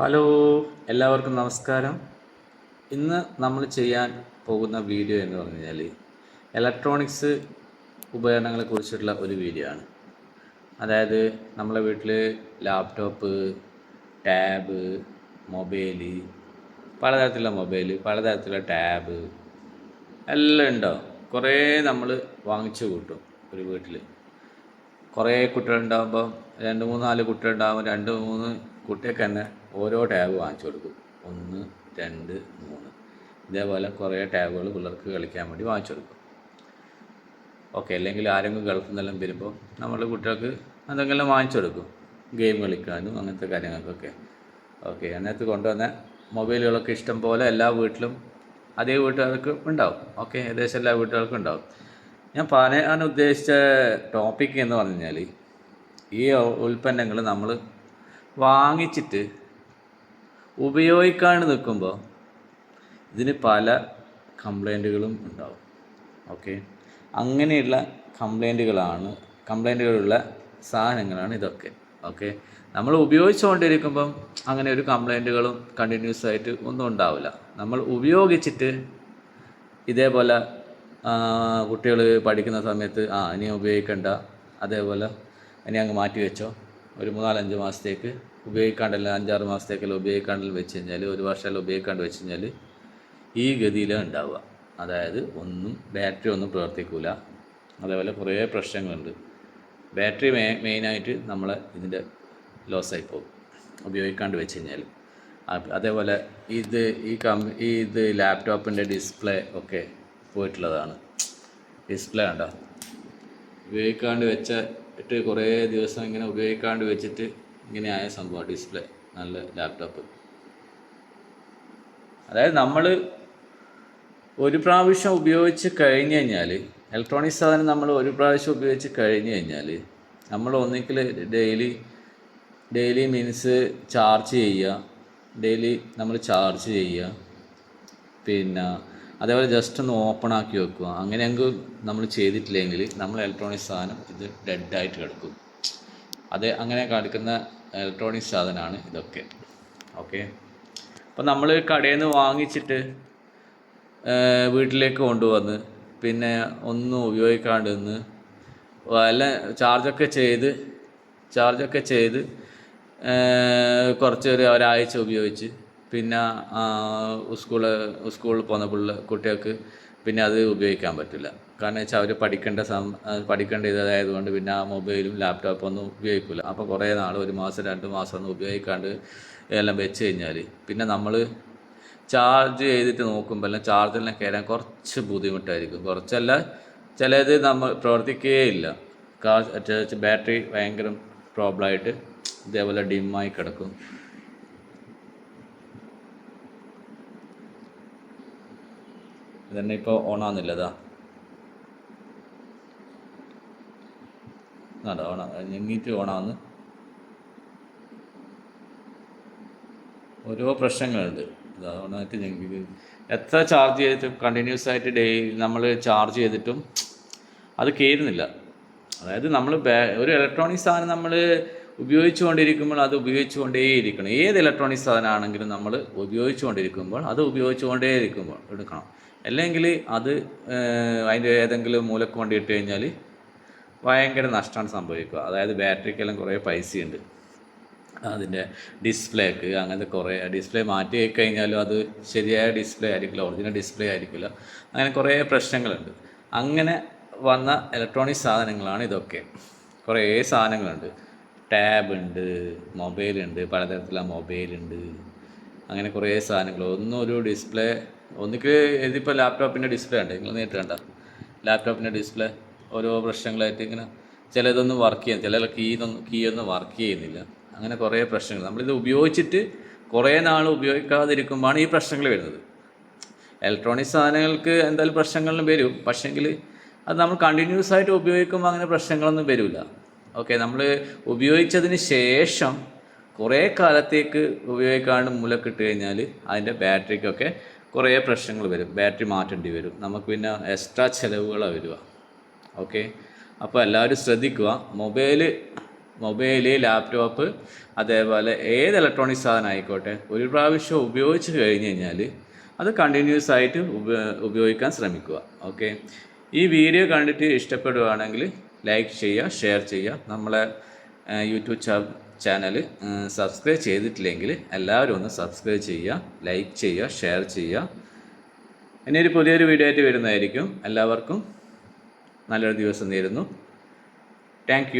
Hello എല്ലാവർക്കും നമസ്കാരം. ഇന്ന് നമ്മൾ ചെയ്യാൻ പോകുന്ന വീഡിയോ എന്ന് പറഞ്ഞു കഴിഞ്ഞാൽ ഇലക്ട്രോണിക്സ് ഉപകരണങ്ങളെ കുറിച്ചിട്ടുള്ള ഒരു വീഡിയോ ആണ്. അതായത് നമ്മളെ വീട്ടിൽ ലാപ്ടോപ്പ് ടാബ് മൊബൈൽ പലതരത്തിലുള്ള മൊബൈൽ പലതരത്തിലുള്ള ടാബ് എല്ലാം ഉണ്ടാവും കുറേ നമ്മൾ വാങ്ങിച്ചു കൂട്ടും ഒരു വീട്ടിൽ കുറേ കുട്ടികളുണ്ടാകുമ്പോൾ രണ്ട് മൂന്ന് നാല് കുട്ടികളുണ്ടാകുമ്പോൾ രണ്ട് മൂന്ന് കുട്ടികൾക്ക് തന്നെ ഓരോ ടാബ് വാങ്ങിച്ചു കൊടുക്കും. ഒന്ന് രണ്ട് മൂന്ന്. ഇതേപോലെ കുറേ ടാബുകൾ പിള്ളേർക്ക് കളിക്കാൻ വേണ്ടി വാങ്ങിച്ചു കൊടുക്കും. ഓക്കെ അല്ലെങ്കിൽ ആരെങ്കിലും ഗൾഫിൽ നിന്നെല്ലാം വരുമ്പോൾ നമ്മൾ കുട്ടികൾക്ക് എന്തെങ്കിലും വാങ്ങിച്ചു കൊടുക്കും. ഗെയിം കളിക്കാനും അങ്ങനത്തെ കാര്യങ്ങൾക്കൊക്കെ. ഓക്കെ അതിനകത്ത് കൊണ്ടുവന്ന മൊബൈലുകളൊക്കെ ഇഷ്ടം പോലെ എല്ലാ വീട്ടിലും അതേ വീട്ടുകാർക്ക് ഉണ്ടാവും. ഓക്കെ ഏകദേശം എല്ലാ വീട്ടുകാർക്കും ഉണ്ടാവും. ഞാൻ പറയാൻ ഉദ്ദേശിച്ച ടോപ്പിക് എന്ന് പറഞ്ഞു കഴിഞ്ഞാൽ ഈ ഉൽപ്പന്നങ്ങൾ നമ്മൾ വാങ്ങിച്ചിട്ട് ഉപയോഗിക്കാൻ നിൽക്കുമ്പോൾ ഇതിന് പല കംപ്ലൈന്റുകളും ഉണ്ടാവും. ഓക്കെ അങ്ങനെയുള്ള കംപ്ലൈന്റുകളാണ് കംപ്ലൈന്റുകളുള്ള സാധനങ്ങളാണ് ഇതൊക്കെ. ഓക്കെ നമ്മൾ ഉപയോഗിച്ചുകൊണ്ടിരിക്കുമ്പം അങ്ങനെ ഒരു കംപ്ലൈന്റുകളും കണ്ടിന്യൂസ് ആയിട്ട് ഒന്നും ഉണ്ടാവില്ല. നമ്മൾ ഉപയോഗിച്ചിട്ട് ഇതേപോലെ കുട്ടികൾ പഠിക്കുന്ന സമയത്ത് ആ ഇനി ഉപയോഗിക്കണ്ട അതേപോലെ ഇനി അങ്ങ് മാറ്റി വെച്ചോ. ഒരു മൂന്നാലഞ്ച് മാസത്തേക്ക് ഉപയോഗിക്കാണ്ടല്ല അഞ്ചാറ് മാസത്തേക്കെല്ലാം ഉപയോഗിക്കാണ്ടെല്ലാം വെച്ച് കഴിഞ്ഞാൽ ഒരു വർഷമെല്ലാം ഉപയോഗിക്കാണ്ട് വെച്ച് കഴിഞ്ഞാൽ ഈ ഗതിയിലാണ് ഉണ്ടാവുക. അതായത് ഒന്നും ബാറ്ററി ഒന്നും പ്രവർത്തിക്കില്ല അതേപോലെ കുറേ പ്രശ്നങ്ങളുണ്ട്. ബാറ്ററി മെ മെയിനായിട്ട് നമ്മൾ ഇതിന്റെ ലോസായി പോകും ഉപയോഗിക്കാണ്ട് വെച്ച് കഴിഞ്ഞാൽ അതേപോലെ ഇത് ഈ കം ഈ ഇത് ലാപ്ടോപ്പിന്റെ ഡിസ്പ്ലേ ഒക്കെ പോയിട്ടുള്ളതാണ്. ഡിസ്പ്ലേ ഉണ്ടോ ഉപയോഗിക്കാണ്ട് വെച്ച ഇട്ട് കുറേ ദിവസം ഇങ്ങനെ ഉപയോഗിക്കാണ്ട് വെച്ചിട്ട് ഇങ്ങനെ ആയ സംഭവം ഡിസ്പ്ലേ നല്ല ലാപ്ടോപ്പ്. അതായത് നമ്മൾ ഒരു പ്രാവശ്യം ഉപയോഗിച്ച് കഴിഞ്ഞ് കഴിഞ്ഞാൽ ഇലക്ട്രോണിക് സാധനം നമ്മൾ ഒരു പ്രാവശ്യം ഉപയോഗിച്ച് കഴിഞ്ഞ് കഴിഞ്ഞാൽ നമ്മൾ ഒന്നിക്കൽ ഡെയിലി ഡെയിലി മീൻസ് ചാർജ് ചെയ്യുക ഡെയിലി നമ്മൾ ചാർജ് ചെയ്യുക പിന്നെ അതേപോലെ ജസ്റ്റ് ഒന്ന് ഓപ്പൺ ആക്കി വെക്കുക. അങ്ങനെയെങ്കിൽ നമ്മൾ ചെയ്തിട്ടില്ലെങ്കിൽ നമ്മൾ ഇലക്ട്രോണിക് സാധനം ഇത് ഡെഡായിട്ട് കിടക്കും. അത് അങ്ങനെ കിടക്കുന്ന ഇലക്ട്രോണിക് സാധനമാണ് ഇതൊക്കെ. ഓക്കെ അപ്പോൾ നമ്മൾ കടയിൽ നിന്ന് വാങ്ങിച്ചിട്ട് വീട്ടിലേക്ക് കൊണ്ടുവന്ന് പിന്നെ ഒന്നും ഉപയോഗിക്കാണ്ട് നിന്ന് വല്ല ചാർജൊക്കെ ചെയ്ത് ചാർജൊക്കെ ചെയ്ത് കുറച്ച് ഒരു ഒരാഴ്ച ഉപയോഗിച്ച് പിന്നെ സ്കൂൾ സ്കൂളിൽ പോകുന്ന പിള്ള കുട്ടികൾക്ക് പിന്നെ അത് ഉപയോഗിക്കാൻ പറ്റില്ല. കാരണം വെച്ചാൽ അവർ പഠിക്കേണ്ട സം പഠിക്കേണ്ട ഇതായതുകൊണ്ട് പിന്നെ ആ മൊബൈലും ലാപ്ടോപ്പും ഒന്നും ഉപയോഗിക്കില്ല അപ്പോൾ കുറേ നാൾ ഒരു മാസം രണ്ട് മാസം ഒന്നും ഉപയോഗിക്കാണ്ട് എല്ലാം വെച്ച് കഴിഞ്ഞാൽ പിന്നെ നമ്മൾ ചാർജ് ചെയ്തിട്ട് നോക്കുമ്പോൾ എല്ലാം ചാർജറിനെ കയറാൻ കുറച്ച് ബുദ്ധിമുട്ടായിരിക്കും. കുറച്ചല്ല ചിലത് നമ്മൾ പ്രവർത്തിക്കുകയേ ഇല്ല ബാറ്ററി ഭയങ്കര പ്രോബ്ലമായിട്ട് ഇതേപോലെ ഡിമ്മായി കിടക്കും. ഇതന്നെ ഇപ്പോൾ ഓണാകുന്നില്ല ഇതാ. അതാ ഓണ ഞെങ്ങിയിട്ട് ഓണാന്ന് ഓരോ പ്രശ്നങ്ങളുണ്ട്. അതുകൊണ്ടായിട്ട് ഞെങ്ങി. എത്ര ചാർജ് ചെയ്തിട്ടും കണ്ടിന്യൂസ് ആയിട്ട് ഡെയിലി നമ്മൾ ചാർജ് ചെയ്തിട്ടും അത് കയറുന്നില്ല അതായത് നമ്മൾ ഒരു ഇലക്ട്രോണിക് സാധനം നമ്മൾ ഉപയോഗിച്ചുകൊണ്ടിരിക്കുമ്പോൾ അത് ഉപയോഗിച്ചുകൊണ്ടേയിരിക്കണം. ഏത് ഇലക്ട്രോണിക് സാധനമാണെങ്കിലും നമ്മൾ ഉപയോഗിച്ചുകൊണ്ടിരിക്കുമ്പോൾ അത് ഉപയോഗിച്ചുകൊണ്ടേയിരിക്കുമ്പോൾ എടുക്കണം. അല്ലെങ്കിൽ അത് അതിന്റെ ഏതെങ്കിലും മൂലക്ക് കൊണ്ട് ഇട്ട് കഴിഞ്ഞാൽ ഭയങ്കര നഷ്ടമാണ് സംഭവിക്കുക. അതായത് ബാറ്ററിക്കെല്ലാം കുറേ പൈസയുണ്ട്. അതിന്റെ ഡിസ്പ്ലേക്ക് അങ്ങനത്തെ കുറേ ഡിസ്പ്ലേ മാറ്റി കഴിഞ്ഞാലും അത് ശരിയായ ഡിസ്പ്ലേ ആയിരിക്കില്ല ഒറിജിനൽ ഡിസ്പ്ലേ ആയിരിക്കില്ല. അങ്ങനെ കുറേ പ്രശ്നങ്ങളുണ്ട്. അങ്ങനെ വന്ന ഇലക്ട്രോണിക് സാധനങ്ങളാണ് ഇതൊക്കെ. കുറേ സാധനങ്ങളുണ്ട്. ടാബ് ഉണ്ട് മൊബൈൽ മൊബൈലുണ്ട് പലതരത്തിലുള്ള മൊബൈലുണ്ട് അങ്ങനെ കുറേ സാധനങ്ങൾ. ഒന്നും ഒരു ഡിസ്പ്ലേ ഒന്നിക്ക് ഇതിപ്പോൾ ലാപ്ടോപ്പിന്റെ ഡിസ്പ്ലേ ഉണ്ട്. നിങ്ങൾ നേരിട്ട് കണ്ട. ലാപ്ടോപ്പിന്റെ ഡിസ്പ്ലേ ഓരോ പ്രശ്നങ്ങളായിട്ട് ഇങ്ങനെ ചിലതൊന്നും വർക്ക് ചെയ്യാൻ ചില കീ കീ ഒന്നും വർക്ക് ചെയ്യുന്നില്ല. അങ്ങനെ കുറേ പ്രശ്നങ്ങൾ. നമ്മളിത് ഉപയോഗിച്ചിട്ട് കുറേ നാൾ ഉപയോഗിക്കാതിരിക്കുമ്പോഴാണ് ഈ പ്രശ്നങ്ങൾ വരുന്നത്. ഇലക്ട്രോണിക് സാധനങ്ങൾക്ക് എന്തായാലും പ്രശ്നങ്ങളും വരും. പക്ഷേങ്കിൽ അത് നമ്മൾ കണ്ടിന്യൂസ് ആയിട്ട് ഉപയോഗിക്കുമ്പോൾ അങ്ങനെ പ്രശ്നങ്ങളൊന്നും വരില്ല. ഓക്കെ നമ്മൾ ഉപയോഗിച്ചതിന് ശേഷം കുറേ കാലത്തേക്ക് ഉപയോഗിക്കാണ്ട് മൂലക്കിട്ട് കഴിഞ്ഞാൽ അതിന്റെ ബാറ്ററിക്കൊക്കെ കുറേ പ്രശ്നങ്ങൾ വരും. ബാറ്ററി മാറ്റേണ്ടി വരും. നമുക്ക് പിന്നെ എക്സ്ട്രാ ചിലവുകളാണ് വരിക. ഓക്കെ അപ്പോൾ എല്ലാവരും ശ്രദ്ധിക്കുക. മൊബൈൽ മൊബൈൽ ലാപ്ടോപ്പ് അതേപോലെ ഏത് ഇലക്ട്രോണിക് സാധനം ആയിക്കോട്ടെ ഒരു പ്രാവശ്യം ഉപയോഗിച്ച് കഴിഞ്ഞ് കഴിഞ്ഞാൽ അത് കണ്ടിന്യൂസ് ആയിട്ട് ഉപയോഗിക്കാൻ ശ്രമിക്കുക. ഓക്കെ ഈ വീഡിയോ കണ്ടിട്ട് ഇഷ്ടപ്പെടുകയാണെങ്കിൽ ലൈക്ക് ചെയ്യുക ഷെയർ ചെയ്യുക. നമ്മളെ യൂട്യൂബ് ചാനൽ സബ്സ്ക്രൈബ് ചെയ്തിട്ടില്ലെങ്കിൽ എല്ലാവരും ഒന്ന് സബ്സ്ക്രൈബ് ചെയ്യുക ലൈക്ക് ചെയ്യുക ഷെയർ ചെയ്യുക. ഇനി ഒരു പുതിയൊരു വീഡിയോ ആയിട്ട് വരുന്നതായിരിക്കും. എല്ലാവർക്കും നല്ലൊരു ദിവസം നേരുന്നു. താങ്ക്